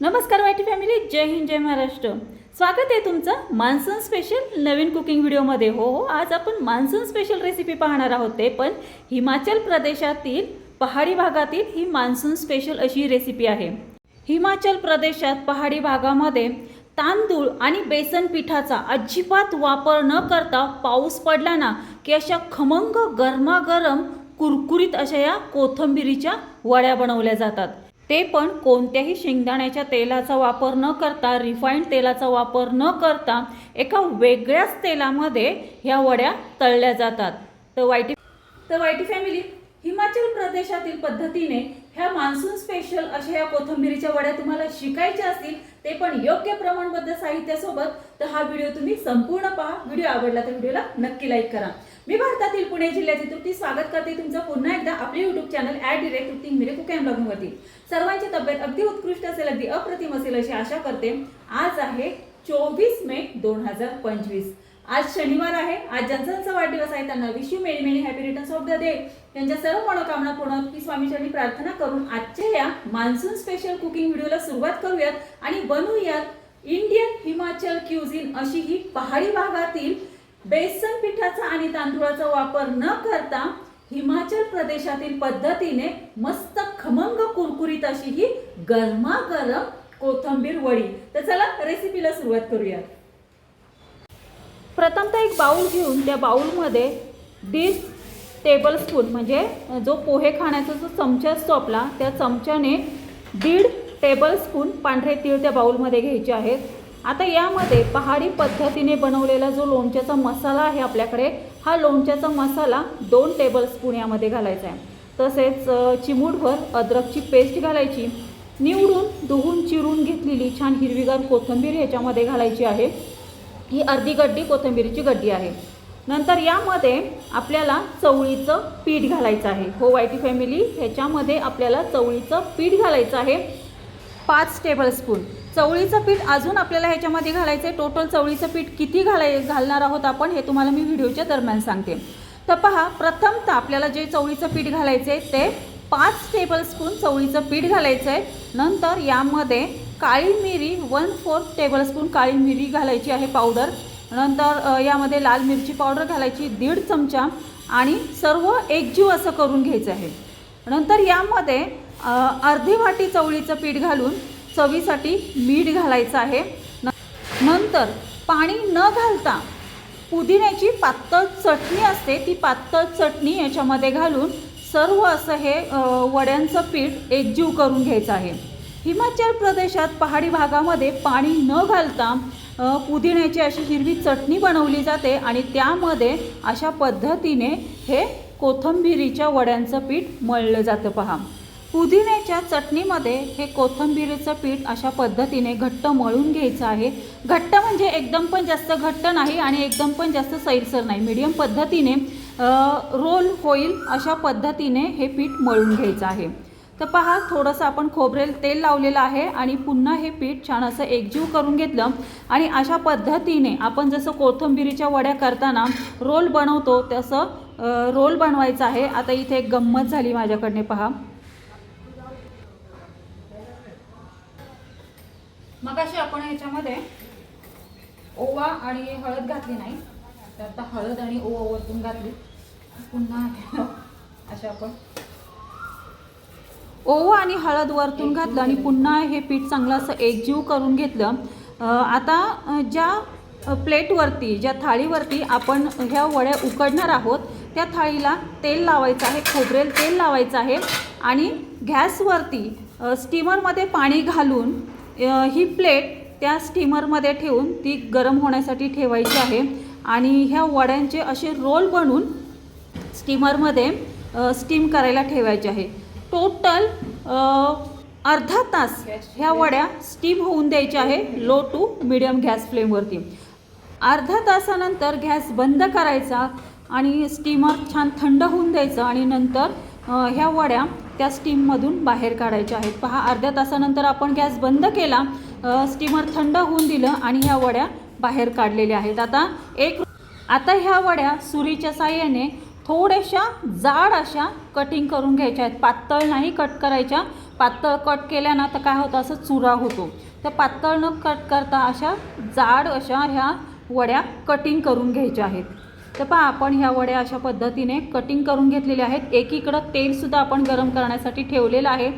नमस्कार YT family जय हिंद जय महाराष्ट्र. स्वागत आहे तुमचं मान्सून स्पेशल नवीन कुकिंग व्हिडिओमध्ये हो हो आज आपण मान्सून स्पेशल रेसिपी पाहणार आहोत ते पण हिमाचल प्रदेशातील पहाडी भागातील ही मान्सून स्पेशल अशी रेसिपी आहे. हिमाचल प्रदेशात पहाडी भागामध्ये तांदूळ आणि बेसन पिठाचा अजिबात वापर न करता पाऊस पडला ना की अशा खमंग गरमागरम कुरकुरीत अशा या कोथंबिरीच्या वड्या बनवल्या जातात. ते पण कोणत्याही शेंगदाण्याच्या तेलाचा वापर न करता रिफाईंड तेलाचा वापर न करता एका वेगळ्याच तेलामध्ये ह्या वड्या तळल्या जातात. तर वाईटी तर वाईटी फॅमिली हिमाचल प्रदेशातील पद्धतीने ह्या मान्सून स्पेशल अशा या कोथिंबिरीच्या वड्या तुम्हाला शिकायच्या असतील ते पण योग्य प्रमाणबद्ध साहित्यासोबत तर हा व्हिडिओ तुम्ही संपूर्ण पहा. व्हिडिओ आवडला तर व्हिडिओला नक्की लाईक करा. मी भारतातील पुणे जिल्ह्यातील तृप्ती स्वागत करते. तुमचं पुन्हा एकदा आपले YouTube channel ad direct Trupti Mire कुकॅम ब्लॉगिंगवरती सर्वांची तब्येत अगदी उत्कृष्ट असेल अगदी अप्रतिम असेल अशी आशा करते. आज आहे चोवीस मे दोन हजार पंचवीस. आज शनिवार आहे. आज ज्यांचा वाढदिवस आहे. त्यांना wish you many many happy returns of the day त्यांच्या सर्व मनोकामना पूर्ण की स्वामीचरणी प्रार्थना करून आजच्या या मान्सून स्पेशल कुकिंग व्हिडिओला सुरुवात करूयात आणि बनवूयात इंडियन हिमाचल क्युझिन अशी ही पहाडी भागातील बेसन पिठाचा आणि तांदूळाचा वापर न करता हिमाचल प्रदेशातील पद्धतीने मस्त खमंग कुरकुरीत अशी ही गरमागरम कोथंबीर वडी. तर चला रेसिपीला सुरुवात करूयात. प्रथमतः एक बाऊल घेऊन त्या बाऊलमध्ये दीड टेबल स्पून म्हणजे जो पोहे खाण्याचा जो चमचा असतो आपला त्या चमच्याने दीड टेबल स्पून पांढरे तीळ त्या बाऊलमध्ये घ्यायचे आहेत. आता यामध्ये पहाडी पद्धतीने बनवलेला जो लोणच्याचा मसाला आहे आपल्याकडे हा लोणच्याचा मसाला दोन टेबल स्पून यामध्ये घालायचा आहे. तसेच चिमूटभर अद्रकची पेस्ट घालायची निवडून धुवून चिरून घेतलेली छान हिरवीगार कोथिंबीर ह्याच्यामध्ये घालायची आहे. ही अर्धी गड्डी कोथिंबीरीची गड्डी आहे. नंतर यामध्ये आपल्याला चवळीचं पीठ घालायचं आहे. हो वायटी फॅमिली ह्याच्यामध्ये आपल्याला चवळीचं पीठ घालायचं आहे. पाच टेबलस्पून चवळीचं पीठ अजून आपल्याला ह्याच्यामध्ये घालायचं आहे टोटल चवळीचं पीठ किती घालाय घालणार आहोत आपण हे तुम्हाला मी व्हिडिओच्या दरम्यान सांगते. तर पहा प्रथमतः आपल्याला जे चवळीचं पीठ घालायचं आहे ते पाच टेबलस्पून चवळीचं पीठ घालायचं आहे नंतर यामध्ये काळी मिरी वन फोर्थ टेबलस्पून काळी मिरी घालायची आहे पावडर नंतर यामध्ये लाल मिरची पावडर घालायची दीड चमचा. आणि सर्व एकजीव असं करून घ्यायचं आहे. नंतर यामध्ये अर्धी वाटी चवळीचं पीठ घालून चवीसाठी मीठ घालायचं आहे. न- नंतर पाणी न घालता पुदिन्याची पातळ चटणी असते ती पातळ चटणी याच्यामध्ये घालून सर्व असं हे वड्यांचं पीठ एकजीव करून घ्यायचं आहे. हिमाचल प्रदेशात पहाडी भागामध्ये पाणी न घालता पुदिन्याची अशी हिरवी चटणी बनवली जाते आणि त्यामध्ये अशा पद्धतीने हे कोथंबिरीच्या वड्यांचं पीठ मळलं जातं पहा. पुदिन्याच्या चटणीमध्ये हे कोथंबिरीचं पीठ अशा पद्धतीने घट्ट मळून घ्यायचं आहे. घट्ट म्हणजे एकदम पण जास्त घट्ट नाही आणि एकदम पण जास्त सैलसर नाही. मीडियम पद्धतीने रोल होईल अशा पद्धतीने हे पीठ मळून घ्यायचं आहे. तर पहा थोडंसं आपण खोबरेल तेल लावलेलं आहे आणि पुन्हा हे पीठ छान असं एकजीव करून घेतलं. आणि अशा पद्धतीने आपण जसं कोथिंबिरीच्या वड्या करताना रोल बनवतो तसं रोल बनवायचं आहे. आता इथे एक गंमत झाली माझ्याकडने पहा. मग अशी आपण ह्याच्यामध्ये ओवा आणि हळद घातली नाही. तर आता हळद आणि ओवा वरतून घातली. पुन्हा अशा आपण ओवा आणि हळद वरतून घातलं आणि पुन्हा हे पीठ चांगलं असं एकजीव करून घेतलं. आता ज्या प्लेटवरती ज्या थाळीवरती आपण ह्या वड्या उकडणार आहोत त्या थाळीला तेल लावायचं आहे खोबरेल तेल लावायचं आहे आणि गॅसवरती स्टीमरमध्ये पाणी घालून ही प्लेट त्या स्टीमरमध्ये ठेवून ती गरम होण्यासाठी ठेवायची आहे आणि ह्या वड्यांचे असे रोल बनवून स्टीमरमध्ये स्टीम करायला ठेवायचे आहे. टोटल अर्धा तास ह्या वड्या स्टीम होऊन द्यायच्या आहे लो टू मिडियम गॅस फ्लेमवरती अर्धा तासानंतर गॅस बंद करायचा आणि स्टीमर छान थंड होऊन द्यायचं आणि नंतर ह्या वड्या त्या स्टीममधून बाहेर काढायच्या आहेत. पहा अर्ध्या तासानंतर आपण गॅस बंद केला स्टीमर थंड होऊन दिलं आणि ह्या वड्या बाहेर काढलेल्या आहेत. आता एक आता ह्या वड्या सुरीच्या साह्याने थोड्याशा जाड अशा कटिंग करून घ्यायच्या आहेत. पातळ नाही कट करायच्या. पातळ कट केल्या ना तर काय होतं? असं चुरा होतो. तर पातळ न कट करता अशा जाड अशा ह्या वड्या कटिंग करून घ्यायच्या आहेत. तर पहा आपण ह्या वड्या अशा पद्धतीने कटिंग करून घेतलेल्या आहेत. एकीकडं तेलसुद्धा आपण गरम करण्यासाठी ठेवलेलं आहे.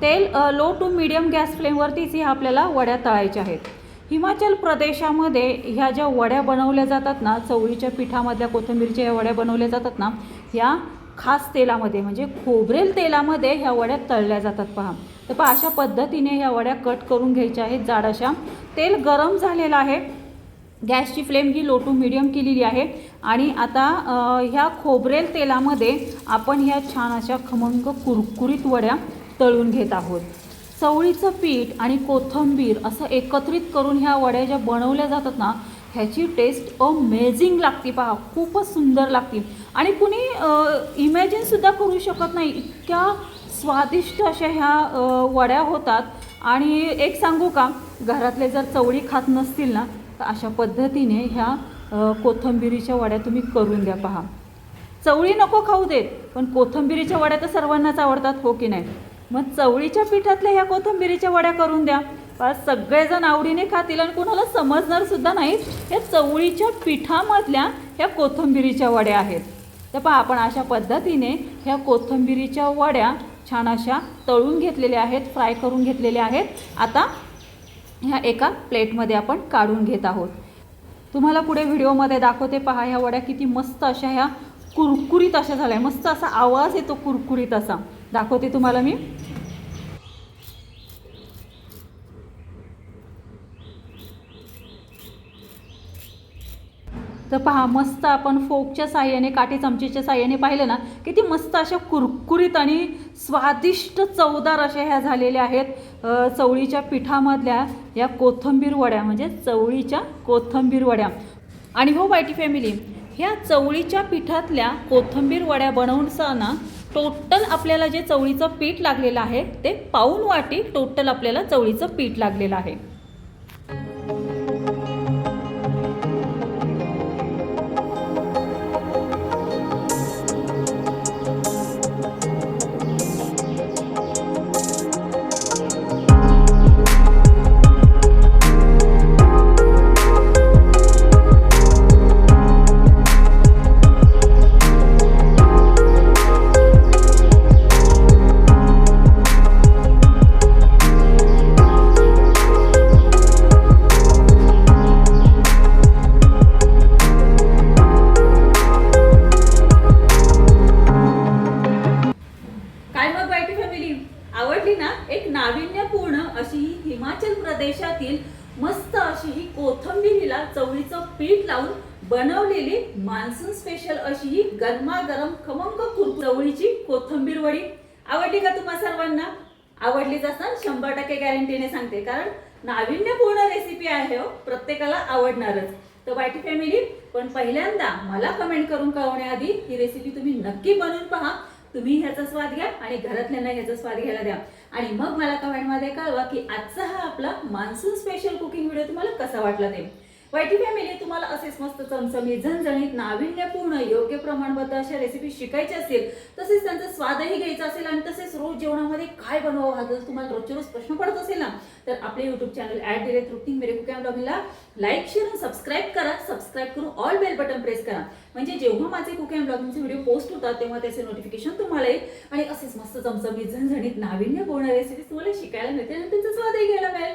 तेल लो टू मिडियम गॅस फ्लेमवरतीच ह्या आपल्याला वड्या तळायच्या आहेत. हिमाचल प्रदेशामध्ये ह्या ज्या वड्या बनवल्या जातात ना चवळीच्या पिठामधल्या कोथिंबीरच्या ह्या वड्या बनवल्या जातात ना ह्या खास तेलामध्ये म्हणजे खोबरेल तेलामध्ये ह्या वड्या तळल्या जातात पहा. तर पहा अशा पद्धतीने ह्या वड्या कट करून घ्यायच्या आहेत जाड अशा तेल गरम झालेलं आहे. गॅसची फ्लेम ही लो टू मिडियम केलेली आहे. आणि आता ह्या खोबरेल तेलामध्ये आपण ह्या छान अशा खमंग कुरकुरीत वड्या तळून घेत आहोत. चवळीचं पीठ आणि कोथिंबीर असं एकत्रित करून ह्या वड्या ज्या बनवल्या जातात ना ह्याची टेस्ट अमेझिंग लागते पहा. खूपच सुंदर लागते. आणि कुणी इमॅजिनसुद्धा करू शकत नाही. इतक्या स्वादिष्ट अशा ह्या वड्या होतात. आणि एक सांगू का घरातले जर चवळी खात नसतील ना तर अशा पद्धतीने ह्या कोथंबिरीच्या कोथिंबिरीच्या वड्या तुम्ही करून द्या पहा. चवळी नको खाऊ देत पण कोथिंबिरीच्या वड्या तर सर्वांनाच आवडतात हो की नाही? मग चवळीच्या पिठातल्या ह्या कोथिंबिरीच्या वड्या करून द्या. बस सगळेजण आवडीने खातील आणि कोणाला समजणार सुद्धा नाहीत. या चवळीच्या पिठामधल्या ह्या कोथिंबिरीच्या वड्या आहेत. तर पहा आपण अशा पद्धतीने ह्या कोथिंबिरीच्या वड्या छान अशा तळून घेतलेल्या आहेत फ्राय करून घेतलेल्या आहेत. आता ह्या एका प्लेटमध्ये आपण काढून घेत आहोत. तुम्हाला पुढे व्हिडिओमध्ये दाखवते पहा ह्या वड्या किती मस्त अशा ह्या कुरकुरीत अशा झाल्या. मस्त असा आवाज येतो कुरकुरीत असा. दाखवते तुम्हाला मी. तर पहा मस्त आपण फोकच्या साह्याने काठी चमचीच्या साह्याने पाहिलं ना किती मस्त अशा कुरकुरीत आणि स्वादिष्ट चवदार अशा ह्या झालेल्या आहेत चवळीच्या पिठामधल्या या कोथंबीर वड्या म्हणजे चवळीच्या कोथंबीर वड्या. आणि हो बायटी फॅमिली ह्या चवळीच्या पिठातल्या कोथंबीर वड्या बनवताना टोटल आपल्याला जे चवळीचं पीठ लागलेलं आहे ते पाऊन वाटी टोटल आपल्याला चवळीचं पीठ लागलेलं आहे. अशी ही कोथंबिरीला चवळीचं पीठ लावून बनवलेली मान्सून स्पेशल अशी ही गरमागरम खमंग चवळीची कोथंबीर वडी. आवडली का तुम्हा सर्वांना? आवडलीच असताना शंभर टक्के गॅरंटीने सांगते. कारण नाविन्यपूर्ण रेसिपी आहे हो प्रत्येकाला आवडणारच. तर बायटी फॅमिली पण पहिल्यांदा मला कमेंट करून कळवण्याआधी ही रेसिपी तुम्ही नक्की बनवून पहा. तुम्ही ह्याचा स्वाद घ्या आणि घरातल्यांना ह्याचा स्वाद घ्यायला द्या. आणि मग मला कमेंटमध्ये कळवा की आजचा हा आपला मान्सून स्पेशल कुकिंग व्हिडिओ तुम्हाला कसा वाटला ते. वाईटी फॅमिली तुम्हाला असेच मस्त चमचमी झणझणीत नाविन्यपूर्ण योग्य प्रमाणबद्ध अशा रेसिपी शिकायच्या असेल तसेच त्यांचा स्वादही घ्यायचा असेल आणि तसेच रोज जेवणामध्ये काय बनवावं हा जर तुम्हाला रोजच्या रोज प्रश्न पडत असेल ना तर आपले YouTube channel at direct Trupti Mere कुकॅम ब्लॉगिंगला लाईक शेअर आणि सबस्क्राईब करा. सबस्क्राईब करून ऑल बेल बटन प्रेस करा. म्हणजे जेव्हा माझे कुकॅम ब्लॉगिंगचे व्हिडिओ पोस्ट होतात तेव्हा त्याचे नोटिफिकेशन तुम्हाला येईल. आणि असेच मस्त चमचमी झणझणीत नाविन्यपूर्ण रेसिपी तुम्हाला शिकायला मिळते आणि त्यांचा स्वादही घ्यायला मिळेल.